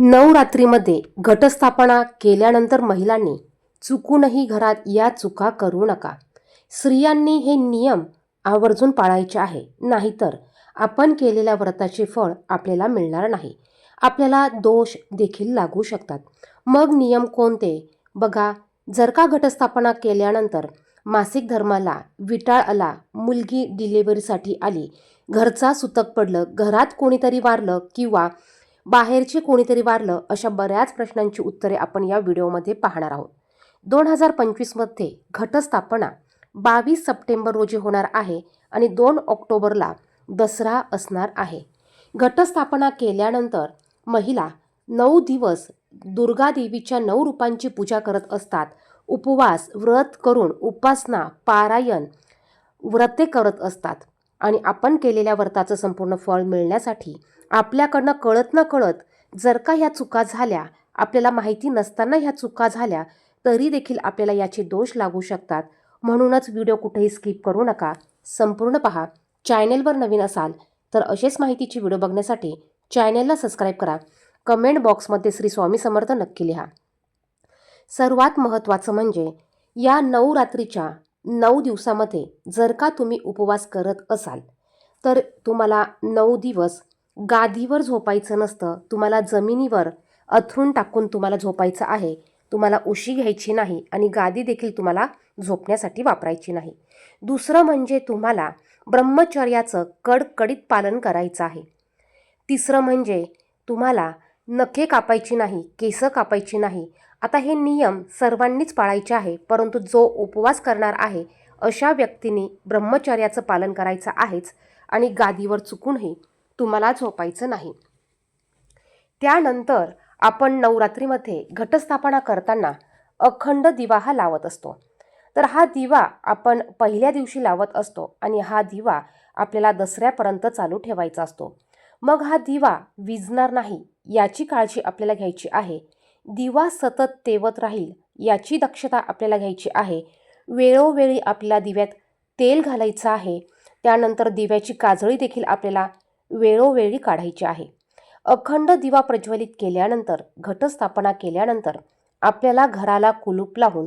नवरात्रीमध्ये घटस्थापना केल्यानंतर महिलांनी चुकूनही घरात या चुका करू नका. स्त्रियांनी हे नियम आवर्जून पाळायचे आहे. नाहीतर आपण केलेल्या व्रताचे फळ आपल्याला मिळणार नाही. आपल्याला दोष देखील लागू शकतात. मग नियम कोणते? बघा जर का घटस्थापना केल्यानंतर मासिक धर्माला विटाळ आला मुलगी डिलिव्हरीसाठी आली घरचा सुतक पडलं घरात कोणीतरी वारलं किंवा बाहेरचे कोणीतरी वारलं अशा बऱ्याच प्रश्नांची उत्तरे आपण या व्हिडिओमध्ये पाहणार आहोत. दोन हजार पंचवीसमध्ये घटस्थापना बावीस सप्टेंबर रोजी होणार आहे आणि दोन ऑक्टोबरला दसरा असणार आहे. घटस्थापना केल्यानंतर महिला नऊ दिवस दुर्गा देवीच्या नऊ रूपांची पूजा करत असतात उपवास व्रत करून उपासना पारायण व्रते करत असतात आणि आपण केलेल्या व्रताचं संपूर्ण फळ मिळण्यासाठी आपल्याकडनं कळत न कळत जर का ह्या चुका झाल्या आपल्याला माहिती नसताना ह्या चुका झाल्या तरी देखील आपल्याला याचे दोष लागू शकतात. म्हणूनच व्हिडिओ कुठेही स्किप करू नका. संपूर्ण पहा. चॅनेलवर नवीन असाल तर असेच माहितीची व्हिडिओ बघण्यासाठी चॅनेलला सबस्क्राईब करा. कमेंट बॉक्समध्ये श्री स्वामी समर्थ नक्की लिहा. सर्वात महत्त्वाचं म्हणजे या नऊ रात्रीच्या नऊ दिवसामध्ये जर का तुम्ही उपवास करत असाल तर तुम्हाला नऊ दिवस गादीवर झोपायचं नसतं. तुम्हाला जमिनीवर अथरून टाकून तुम्हाला झोपायचं आहे. तुम्हाला उशी घ्यायची नाही आणि गादी देखील तुम्हाला झोपण्यासाठी वापरायची नाही. दुसरं म्हणजे तुम्हाला ब्रह्मचर्याचं कडकडीत पालन करायचं आहे. तिसरं म्हणजे तुम्हाला नखे कापायची नाही केस कापायची नाही. आता हे नियम सर्वांनीच पाळायचे आहे परंतु जो उपवास करणार आहे अशा व्यक्तीने ब्रह्मचर्याचं पालन करायचं आहेच आणि गादीवर चुकूनही तुम्हाला झोपायचं नाही. त्यानंतर आपण नवरात्रीमध्ये घटस्थापना करताना अखंड दिवा हा लावत असतो. तर हा दिवा आपण पहिल्या दिवशी लावत असतो आणि हा दिवा आपल्याला दसऱ्यापर्यंत चालू ठेवायचा असतो. मग हा दिवा विजणार नाही याची काळजी आपल्याला घ्यायची आहे. दिवा सतत तेवत राहील याची दक्षता आपल्याला घ्यायची आहे. वेळोवेळी आपल्याला दिव्यात तेल घालायचं आहे. त्यानंतर दिव्याची काजळी देखील आपल्याला वेळोवेळी काढायची आहे. अखंड दिवा प्रज्वलित केल्यानंतर घटस्थापना केल्यानंतर आपल्याला घराला कुलूप लावून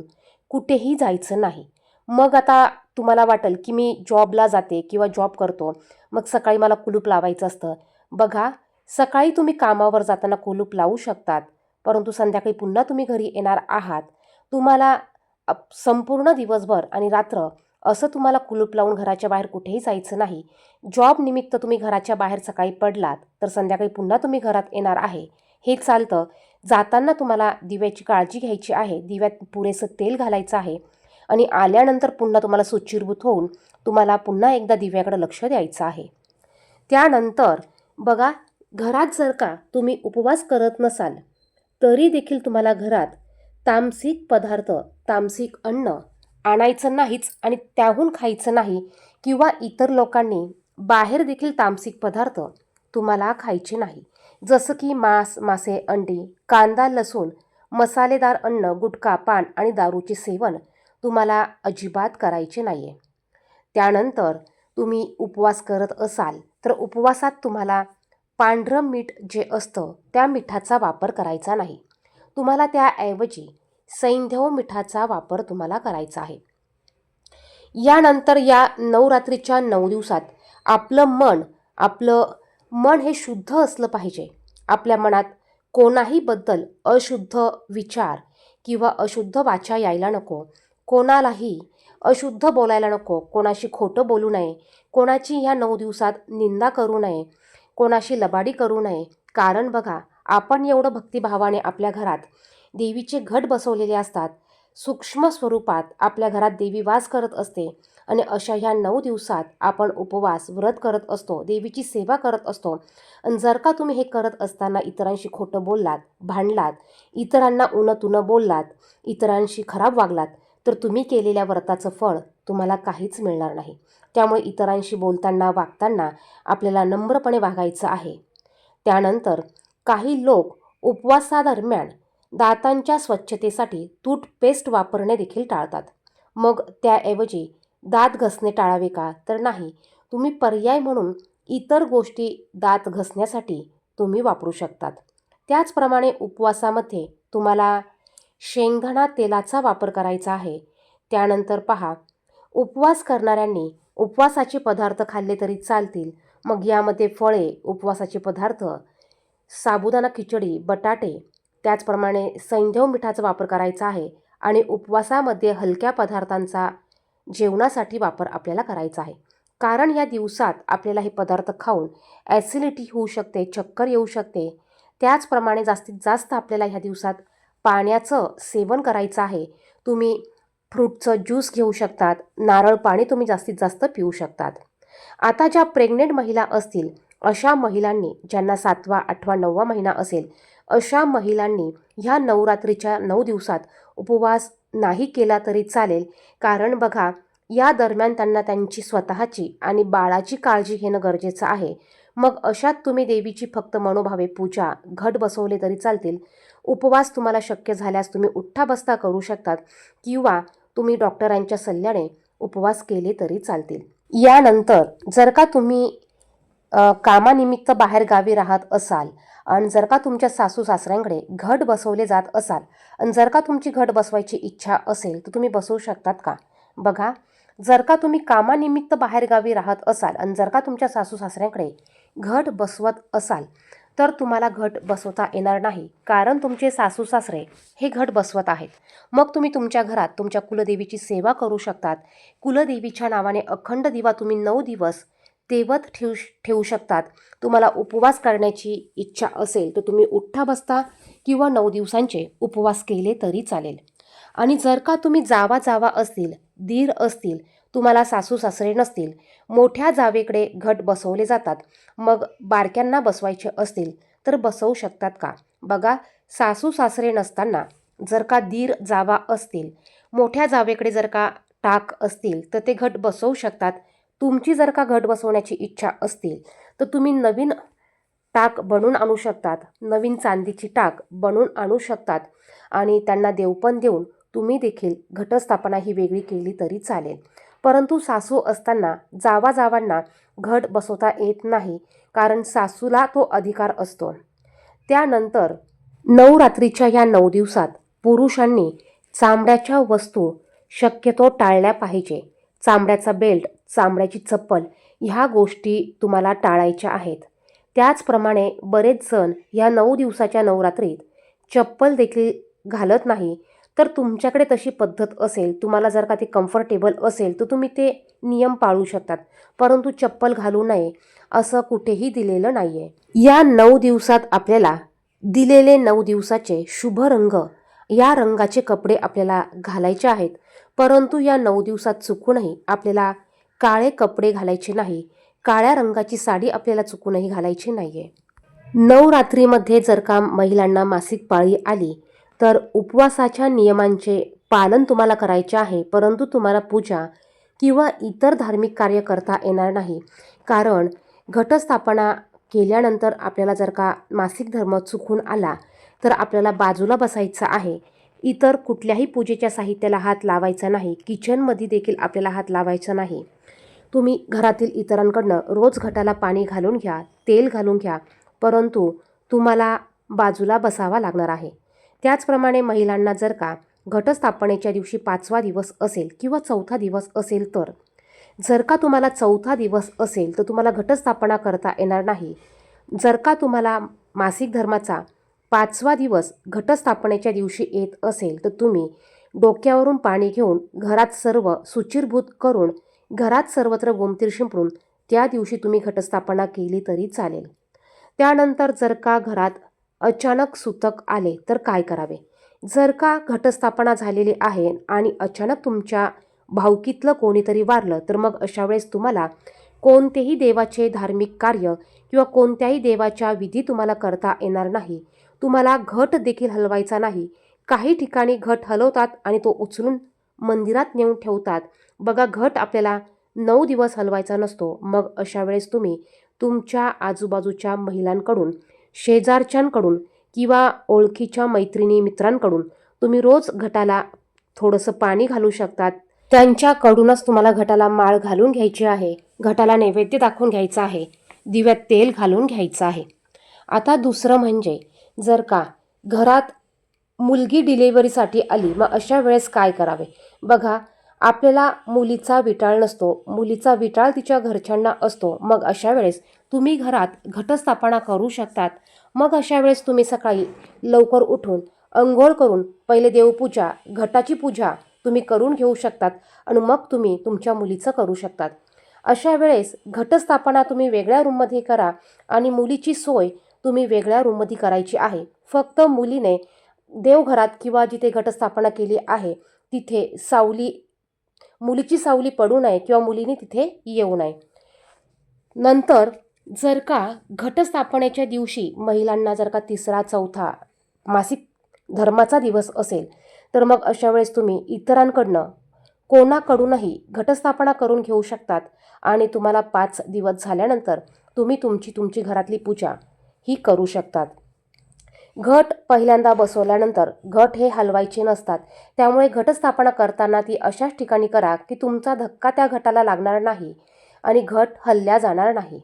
कुठेही जायचं नाही. मग आता तुम्हाला वाटेल की मी जॉबला जाते किंवा जॉब करतो. मग सकाळी मला कुलूप लावायचं असतं. बघा सकाळी तुम्ही कामावर जाताना कुलूप लावू शकतात परंतु संध्याकाळी पुन्हा तुम्ही घरी येणार आहात. तुम्हाला संपूर्ण दिवसभर आणि रात्र असं तुम्हाला कुलूप लावून घराच्या बाहेर कुठेही जायचं नाही. जॉब निमित्त तुम्ही घराच्या बाहेर सकाळी पडलात तर संध्याकाळी पुन्हा तुम्ही घरात येणार आहे. हे चालतं. जाताना तुम्हाला दिव्याची काळजी घ्यायची आहे. दिव्यात पुरेसं तेल घालायचं आहे. आणि आल्यानंतर पुन्हा तुम्हाला सुचिरभूत होऊन तुम्हाला पुन्हा एकदा दिव्याकडे लक्ष द्यायचं आहे. त्यानंतर बघा घरात जर का तुम्ही उपवास करत नसाल तरी देखील तुम्हाला घरात तामसिक पदार्थ तामसिक अन्न आणायचं नाहीच आणि त्याहून खायचं नाही किंवा इतर लोकांनी बाहेर देखील तामसिक पदार्थ तुम्हाला खायचे नाही. जसं की मांस मासे अंडी कांदा लसूण मसालेदार अन्न गुटखा पान आणि दारूचे सेवन तुम्हाला अजिबात करायचे नाही आहे त्यानंतर तुम्ही उपवास करत असाल तर उपवासात तुम्हाला पांढरं मीठ जे असतं त्या मिठाचा वापर करायचा नाही. तुम्हाला त्याऐवजी सैंधव मिठाचा वापर तुम्हाला करायचा आहे. यानंतर या नवरात्रीच्या नऊ दिवसात आपलं मन आपलं मन हे शुद्ध असलं पाहिजे. आपल्या मनात कोणाही बद्दल अशुद्ध विचार किंवा अशुद्ध वाचा यायला नको. कोणालाही अशुद्ध बोलायला नको. कोणाशी खोटं बोलू नये. कोणाची ह्या नऊ दिवसात निंदा करू नये. कोणाशी लबाडी करू नये. कारण बघा आपण एवढं भक्तिभावाने आपल्या घरात देवीचे घट बसवलेले असतात. सूक्ष्म स्वरूपात आपल्या घरात देवी वास करत असते आणि अशा ह्या नऊ दिवसात आपण उपवास व्रत करत असतो देवीची सेवा करत असतो. आणि जर का तुम्ही हे करत असताना इतरांशी खोटं बोललात भांडलात इतरांना उनतुनं बोललात इतरांशी खराब वागलात तर तुम्ही केलेल्या व्रताचं फळ तुम्हाला काहीच मिळणार नाही. त्यामुळे इतरांशी बोलताना वागताना आपल्याला नम्रपणे वागायचं आहे. त्यानंतर काही लोक उपवासादरम्यान दातांच्या स्वच्छतेसाठी टूथपेस्ट वापरणे देखील टाळतात. मग त्याऐवजी दात घसणे टाळावे का? तर नाही. तुम्ही पर्याय म्हणून इतर गोष्टी दात घसण्यासाठी तुम्ही वापरू शकतात. त्याचप्रमाणे उपवासामध्ये तुम्हाला शेंगदाणा तेलाचा वापर करायचा आहे. त्यानंतर पहा उपवास करणाऱ्यांनी उपवासाचे पदार्थ खाल्ले तरी चालतील. मग यामध्ये फळे उपवासाचे पदार्थ साबुदाणा खिचडी बटाटे त्याचप्रमाणे सैंधव मिठाचा वापर करायचा आहे आणि उपवासामध्ये हलक्या पदार्थांचा जेवणासाठी वापर आपल्याला करायचा आहे. कारण या दिवसात आपल्याला हे पदार्थ खाऊन ॲसिडिटी होऊ शकते चक्कर येऊ शकते. त्याचप्रमाणे जास्तीत जास्त आपल्याला ह्या दिवसात पाण्याचं सेवन करायचं आहे. तुम्ही फ्रूटचं ज्यूस घेऊ शकतात नारळ पाणी तुम्ही जास्तीत जास्त पिऊ शकतात. आता ज्या प्रेग्नेंट महिला असतील अशा महिलांनी ज्यांना सातवा आठवा नववा महिना असेल अशा महिलांनी ह्या नवरात्रीच्या नऊ दिवसात उपवास नाही केला तरी चालेल. कारण बघा या दरम्यान त्यांना त्यांची स्वतःची आणि बाळाची काळजी घेणं गरजेचं आहे. मग अशात तुम्ही देवीची फक्त मनोभावे पूजा घट बसवले तरी चालतील. उपवास तुम्हाला शक्य झाल्यास तुम्ही उठ्ठा बसता करू शकतात किंवा तुम्ही डॉक्टरांच्या सल्ल्याने उपवास केले तरी चालतील. यानंतर जर का तुम्ही कामानिमित्त बाहेर गावी राहत असाल आणि जर का तुमच्या सासू सासऱ्यांकडे घट बसवले जात असाल आणि जर का तुमची घट बसवायची इच्छा असेल तर तुम्ही बसवू शकतात का? बघा जर का तुम्ही कामानिमित्त बाहेरगावी राहत असाल आणि जर का तुमच्या सासू सासऱ्यांकडे घट बसवत असाल तर तुम्हाला घट बसवता येणार नाही कारण तुमचे सासू सासरे हे घट बसवत आहेत. मग तुम्ही तुमच्या घरात तुमच्या कुलदेवीची सेवा करू शकतात. कुलदेवीच्या नावाने अखंड दिवा तुम्ही नऊ दिवस तेवत ठेवू ठेवू शकतात. तुम्हाला उपवास करण्याची इच्छा असेल तर तुम्ही उठ्ठा बसता किंवा नऊ दिवसांचे उपवास केले तरी चालेल. आणि जर का तुम्ही जावा जावा असतील दीर असतील तुम्हाला सासू सासरे नसतील मोठ्या जावेकडे घट बसवले जातात मग बारक्यांना बसवायचे असतील तर बसवू शकतात का? बघा सासू सासरे नसताना जर का दीर जावा असतील मोठ्या जावेकडे जर का टाक असतील तर ते घट बसवू शकतात. तुमची जर का घट बसवण्याची इच्छा असतील तर तुम्ही नवीन टाक बनवून आणू शकतात. नवीन चांदीची टाक बनवून आणू शकतात. आणि त्यांना देवपण देऊन तुम्ही देखील घटस्थापना ही वेगळी केली तरी चालेल. परंतु सासू असताना जावाजावांना घट बसवता येत नाही कारण सासूला तो अधिकार असतो. त्यानंतर नवरात्रीच्या या नऊ दिवसात पुरुषांनी चामड्याच्या वस्तू शक्यतो टाळल्या पाहिजे. चामड्याचा बेल्ट चामड्याची चप्पल ह्या गोष्टी तुम्हाला टाळायच्या आहेत. त्याचप्रमाणे बरेच जण या नऊ दिवसाच्या नवरात्रीत चप्पल देखील घालत नाही. तर तुमच्याकडे तशी पद्धत असेल तुम्हाला जर का ते कम्फर्टेबल असेल तर तुम्ही ते नियम पाळू शकतात. परंतु चप्पल घालू नये असं कुठेही दिलेलं नाही आहे या नऊ दिवसात आपल्याला दिलेले नऊ दिवसाचे शुभ रंग या रंगाचे कपडे आपल्याला घालायचे आहेत. परंतु या नऊ दिवसात चुकूनही आपल्याला काळे कपडे घालायचे नाही काळ्या रंगाची साडी आपल्याला चुकूनही घालायची नाही आहे नवरात्रीमध्ये जर का महिलांना मासिक पाळी आली तर उपवासाच्या नियमांचे पालन तुम्हाला करायचे आहे परंतु तुम्हाला पूजा किंवा इतर धार्मिक कार्य करता येणार नाही. कारण घटस्थापना केल्यानंतर आपल्याला जर का मासिक धर्म चुकून आला तर आपल्याला बाजूला बसायचं आहे. इतर कुठल्याही पूजेच्या साहित्याला हात लावायचा नाही. किचनमध्ये देखील आपल्याला हात लावायचा नाही. तुम्ही घरातील इतरांकडनं रोज घटाला पाणी घालून घ्या तेल घालून घ्या परंतु तुम्हाला बाजूला बसावा लागणार आहे. त्याचप्रमाणे महिलांना जर का घटस्थापनेच्या दिवशी पाचवा दिवस असेल किंवा चौथा दिवस असेल तर जर का तुम्हाला चौथा दिवस असेल तर तुम्हाला घटस्थापना करता येणार नाही. जर का तुम्हाला मासिक धर्माचा पाचवा दिवस घटस्थापनेच्या दिवशी येत असेल तर तुम्ही डोक्यावरून पाणी घेऊन घरात सर्व सुचिरभूत करून घरात सर्वत्र गोमतीर शिंपडून त्या दिवशी तुम्ही घटस्थापना केली तरी चालेल. त्यानंतर जर का घरात अचानक सुतक आले तर काय करावे? जर का घटस्थापना झालेली आहे आणि अचानक तुमच्या भावकीतलं कोणीतरी वारलं तर मग अशा वेळेस तुम्हाला कोणतेही देवाचे धार्मिक कार्य किंवा कोणत्याही देवाच्या विधी तुम्हाला करता येणार नाही. तुम्हाला घट देखील हलवायचा नाही. काही ठिकाणी घट हलवतात आणि तो उचलून मंदिरात नेऊन ठेवतात. बघा घट आपल्याला नऊ दिवस हलवायचा नसतो. मग अशा वेळेस तुम्ही तुमच्या आजूबाजूच्या महिलांकडून शेजारच्यांकडून किंवा ओळखीच्या मैत्रिणी मित्रांकडून तुम्ही रोज घटाला थोडंसं पाणी घालू शकतात. त्यांच्याकडूनच तुम्हाला घटाला माळ घालून घ्यायची आहे. घटाला नैवेद्य दाखवून घ्यायचा आहे. दिव्यात तेल घालून घ्यायचं आहे. आता दुसरं म्हणजे जर का घरात मुलगी डिलेवरीसाठी आली मग अशा वेळेस काय करावे? बघा आपल्याला मुलीचा विटाळ नसतो. मुलीचा विटाळ तिच्या घरच्यांना असतो. मग अशा वेळेस तुम्ही घरात घटस्थापना करू शकतात. मग अशा वेळेस तुम्ही सकाळी लवकर उठून अंघोळ करून पहिले देवपूजा घटाची पूजा तुम्ही करून घेऊ शकतात आणि मग तुम्ही तुमच्या मुलीचं करू शकतात. अशा वेळेस घटस्थापना तुम्ही वेगळ्या रूममध्ये करा आणि मुलीची सोय तुम्ही वेगळ्या रूममध्ये करायची आहे. फक्त मुलीने देवघरात किंवा जिथे घटस्थापना केली आहे तिथे सावली मुलीची सावली पडू नये किंवा मुलीने तिथे येऊ नये. नंतर जर का घटस्थापनेच्या दिवशी महिलांना जर का तिसरा चौथा मासिक धर्माचा दिवस असेल तर मग अशा वेळेस तुम्ही इतरांकडनं कोणाकडूनही घटस्थापना करून घेऊ शकतात आणि तुम्हाला पाच दिवस झाल्यानंतर तुम्ही तुमची तुमची घरातली पूजा ही करू शकतात. घट पहिल्यांदा बसवल्यानंतर घट हे हलवायचे नसतात. त्यामुळे घटस्थापना करताना ती अशाच ठिकाणी करा की तुमचा धक्का त्या घटाला लागणार नाही आणि घट हलल्या जाणार नाही.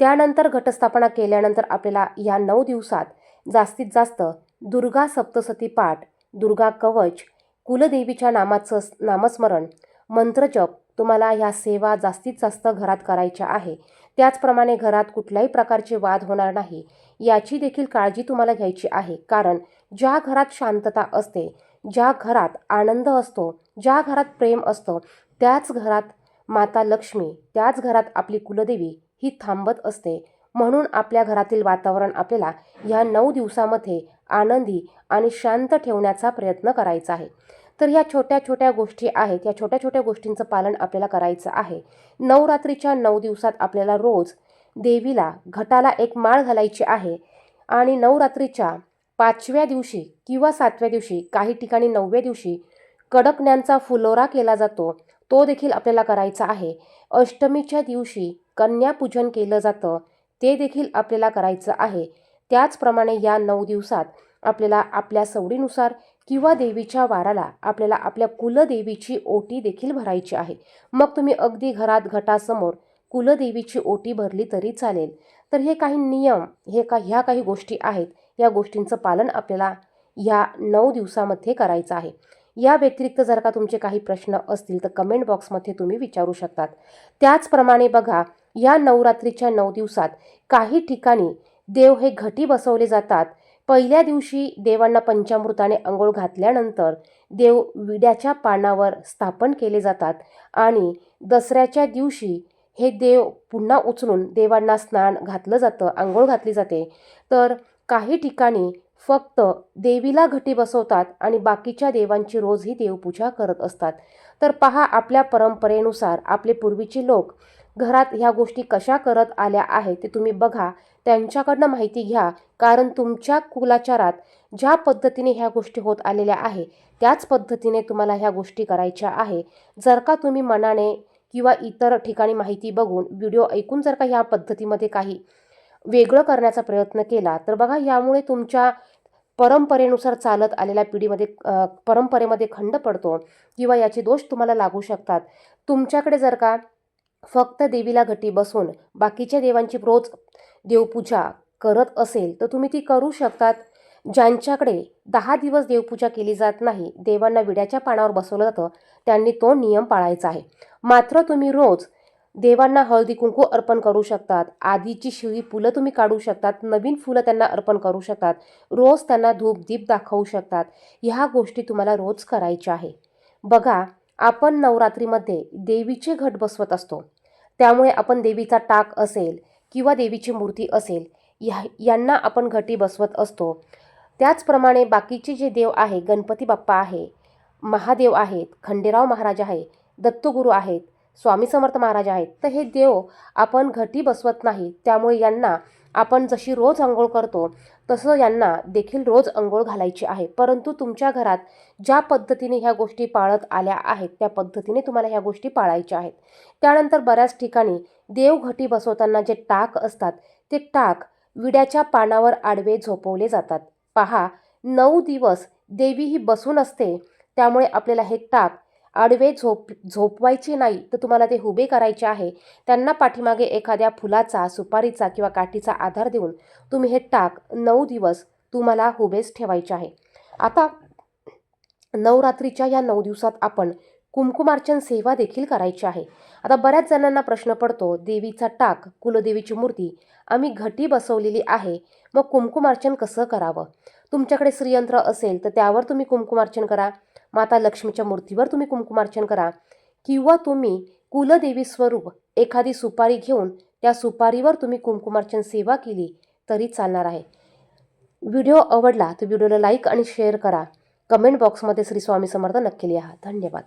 त्यानंतर घटस्थापना केल्यानंतर आपल्याला या नऊ दिवसात जास्तीत जास्त दुर्गा सप्तसती पाठ दुर्गा कवच कुलदेवीच्या नामाचं नामस्मरण मंत्रजप तुम्हाला ह्या सेवा जास्तीत जास्त घरात करायच्या आहे. त्याचप्रमाणे घरात कुठल्याही प्रकारचे वाद होणार नाही. याची देखील काळजी तुम्हाला घ्यायची आहे. कारण ज्या घरात शांतता असते ज्या घरात आनंद असतो ज्या घरात प्रेम असतं त्याच घरात माता लक्ष्मी त्याच घरात आपली कुलदेवी ही थांबत असते. म्हणून आपल्या घरातील वातावरण आपल्याला ह्या नऊ दिवसामध्ये आनंदी आणि शांत ठेवण्याचा प्रयत्न करायचा आहे. तर ह्या छोट्या छोट्या गोष्टी आहेत. या छोट्या छोट्या गोष्टींचं पालन आपल्याला करायचं आहे. नवरात्रीच्या नऊ दिवसात आपल्याला रोज देवीला घटाला एक माळ घालायची आहे आणि नवरात्रीच्या पाचव्या दिवशी किंवा सातव्या दिवशी काही ठिकाणी नवव्या दिवशी कडकण्यांचा फुलोरा केला जातो. तो देखील आपल्याला करायचा आहे. अष्टमीच्या दिवशी कन्यापूजन केलं जातं. ते देखील आपल्याला करायचं आहे. त्याचप्रमाणे या नऊ दिवसात आपल्याला आपल्या सवडीनुसार किंवा देवीच्या वाराला आपल्याला आपल्या कुलदेवीची ओटी देखील भरायची आहे. मग तुम्ही अगदी घरात घटासमोर कुलदेवीची ओटी भरली तरी चालेल. तर हे काही नियम हे का ह्या काही गोष्टी आहेत. या गोष्टींचं पालन आपल्याला ह्या नऊ दिवसामध्ये करायचं आहे. या व्यतिरिक्त जर का तुमचे काही प्रश्न असतील तर कमेंट बॉक्समध्ये तुम्ही विचारू शकतात. त्याचप्रमाणे बघा या नवरात्रीच्या नऊ दिवसात काही ठिकाणी देव हे घटी बसवले जातात. पहिल्या दिवशी देवांना पंचामृताने आंघोळ घातल्यानंतर देव विड्याच्या पानावर स्थापन केले जातात आणि दसऱ्याच्या दिवशी हे देव पुन्हा उचलून देवांना स्नान घातलं जातं आंघोळ घातली जाते. तर काही ठिकाणी फक्त देवीला घटी बसवतात आणि बाकीच्या देवांची रोज ही देवपूजा करत असतात. तर पहा आपल्या परंपरेनुसार आपले पूर्वीचे लोक घरात ह्या गोष्टी कशा करत आल्या आहेत ते तुम्ही बघा. त्यांच्याकडनं माहिती घ्या. कारण तुमच्या कुलाचारात ज्या पद्धतीने ह्या गोष्टी होत आलेल्या आहे त्याच पद्धतीने तुम्हाला ह्या गोष्टी करायच्या आहे. जर का तुम्ही मनाने किंवा इतर ठिकाणी माहिती बघून व्हिडिओ ऐकून जर का ह्या पद्धतीमध्ये काही वेगळं करण्याचा प्रयत्न केला तर बघा यामुळे तुमच्या परंपरेनुसार चालत आलेल्या पिढीमध्ये परंपरेमध्ये खंड पडतो किंवा याचे दोष तुम्हाला लागू शकतात. तुमच्याकडे जर का फक्त देवीला घटी बसून बाकीच्या देवांची रोज देवपूजा करत असेल तर तुम्ही ती करू शकतात. ज्यांच्याकडे दहा दिवस देवपूजा केली जात नाही देवांना विड्याच्या पानावर बसवलं जातं. त्यांनी तो नियम पाळायचा आहे. मात्र तुम्ही रोज देवांना हळदी कुंकू अर्पण करू शकतात. आधीची शिळी फुलं तुम्ही काढू शकतात. नवीन फुलं त्यांना अर्पण करू शकतात. रोज त्यांना धूप दीप दाखवू शकतात. ह्या गोष्टी तुम्हाला रोज करायच्या आहे. बघा आपण नवरात्रीमध्ये देवीचे घट बसवत असतो. त्यामुळे आपण देवीचा टाक असेल किंवा देवीची मूर्ती असेल या यांना आपण घटी बसवत असतो. त्याचप्रमाणे बाकीचे जे देव आहे गणपती बाप्पा आहे महादेव आहेत खंडेराव महाराज आहे दत्तगुरू आहेत स्वामी समर्थ महाराज आहेत तर हे देव आपण घटी बसवत नाही. त्यामुळे यांना आपण जशी रोज आंघोळ करतो तसं यांना देखील रोज आंघोळ घालायची आहे. परंतु तुमच्या घरात ज्या पद्धतीने ह्या गोष्टी पाळत आल्या आहेत त्या पद्धतीने तुम्हाला ह्या गोष्टी पाळायच्या आहेत. त्यानंतर बऱ्याच ठिकाणी देवघटी बसवताना जे टाक असतात ते टाक विड्याच्या पानावर आडवे झोपवले जातात. पहा नऊ दिवस देवी ही बसून असते त्यामुळे आपल्याला हे टाक आडवे झोप झोपवायचे नाही तर तुम्हाला ते उभे करायचे आहे. त्यांना पाठीमागे एखाद्या फुलाचा सुपारीचा किंवा काठीचा आधार देऊन तुम्ही हे टाक. नऊ दिवस तुम्हाला हुबेस ठेवायचे आहे. आता नवरात्रीच्या या नऊ दिवसात आपण कुंकुमार्चन सेवा देखील करायची आहे. आता बऱ्याच जणांना प्रश्न पडतो देवीचा टाक कुलदेवीची मूर्ती आम्ही घटी बसवलेली आहे मग कुंकुमार्चन कसं करावं? तुमच्याकडे श्रीयंत्र असेल तर त्यावर तुम्ही कुंकुमार्चन करा. माता लक्ष्मीच्या मूर्तीवर तुम्ही कुंकुमार्चन करा. किंवा तुम्ही कुलदेवी स्वरूप एखादी सुपारी घेऊन त्या सुपारीवर तुम्ही कुंकुमार्चन सेवा केली तरी चालणार आहे. व्हिडिओ आवडला तर व्हिडिओला लाईक आणि शेअर करा. कमेंट बॉक्समध्ये श्री स्वामी समर्थ नक्की लिहा. धन्यवाद.